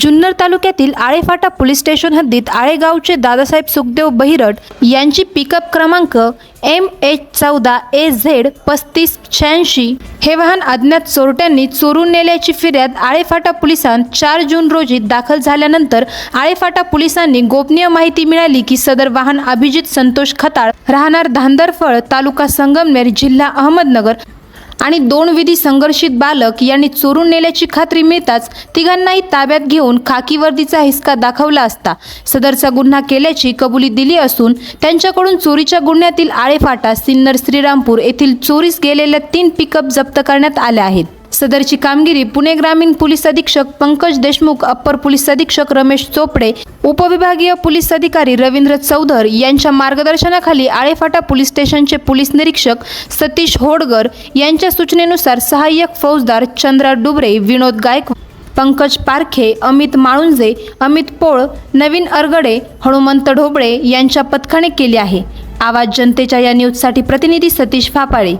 जुन्नर तालुक्यातील Alephata police station हद्दीत आळेगावचे दादासाहेब सुखदेव बहिरट यांची पिकअप क्रमांक एम एच चौदा ए झेड पस्तीस शहाऐंशी. हे वाहन अज्ञात चोरट्यांनी चोरून नेल्याची फिर्याद आळेफाटा पोलिसांत चार जून रोजी दाखल झाल्यानंतर आळेफाटा पोलिसांनी गोपनीय माहिती मिळाली की सदर वाहन अभिजित संतोष खताळ राहणार धांदरफळ तालुका संगमनेर जिल्हा अहमदनगर आणि दोन विधी संघर्षित बालक यांनी चोरून नेल्याची खात्री मिळताच तिघांनाही ताब्यात घेऊन खाकी वर्दीचा हिसका दाखवला असता. सदरचा गुन्हा केल्याची कबुली दिली असून त्यांच्याकडून चोरीच्या गुन्ह्यातील आळेफाटा सिन्नर श्रीरामपूर येथील चोरीस गेलेल्या तीन पिकअप जप्त करण्यात आल्या आहेत. सदरची कामगिरी पुणे ग्रामीण पोलीस अधीक्षक पंकज देशमुख अप्पर पोलीस अधीक्षक रमेश चोपडे उपविभागीय पोलीस अधिकारी रवींद्र चौधर यांच्या मार्गदर्शनाखाली आळेफाटा पोलीस स्टेशनचे पोलीस निरीक्षक सतीश होडगर यांच्या सूचनेनुसार सहाय्यक फौजदार चंद्रा डुबरे विनोद गायक पंकज पारखे अमित माळुंजे अमित पोळ नवीन अरगडे हनुमंत ढोबळे यांच्या पथकाने केली आहे. आवाज जनतेच्या या न्यूजसाठी प्रतिनिधी सतीश फापाळे.